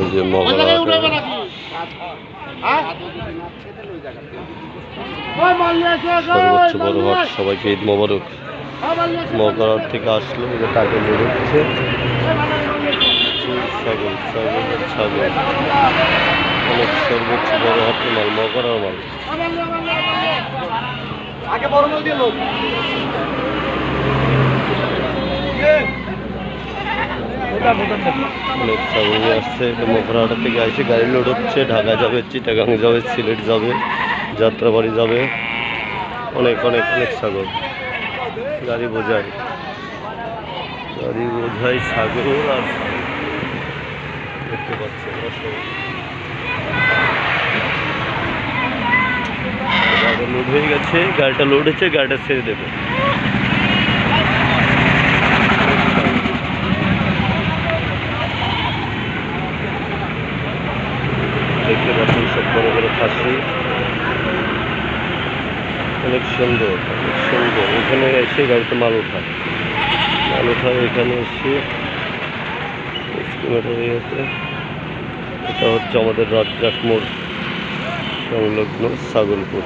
এই যে মগরা সর্বোচ্চ বড় হাট সবাইকে ঈদ মোবারক। মগরার থেকে আসলো যে টাকা ছাগল ছাগল ছাগল। অনেক সর্বোচ্চ বড় হাটের মাল মগরার মাল। আগে বড় মাল দিয়ে ছাগল নিয়ে আসছে, এটা মগরাহাটা থেকে আসে গাড়ি লোড হচ্ছে, ঢাকা যাবে, চিটাগাং যাবে, সিলেট যাবে, যাত্রাবাড়ি যাবে অনেক অনেক অনেক ছাগল গাড়ি বোঝায় গাড়ি বোঝায় ছাগল আর। দেখতে। গাড়িটা লোড হয়ে গেছে, গাড়িটা লোড হচ্ছে গাড়িটা ছেড়ে দেবে দেখতে পাচ্ছেন সব বড় বড় খাসি অনেক সুন্দর অনেক সুন্দর। এখানে এসে গাড়িতে মাল ওঠায়। মাল ওঠায় এখানে এসে কিলোমিটার এটা হচ্ছে আমাদের রাজ্জাক মোড় সংলগ্ন ছাগলপুর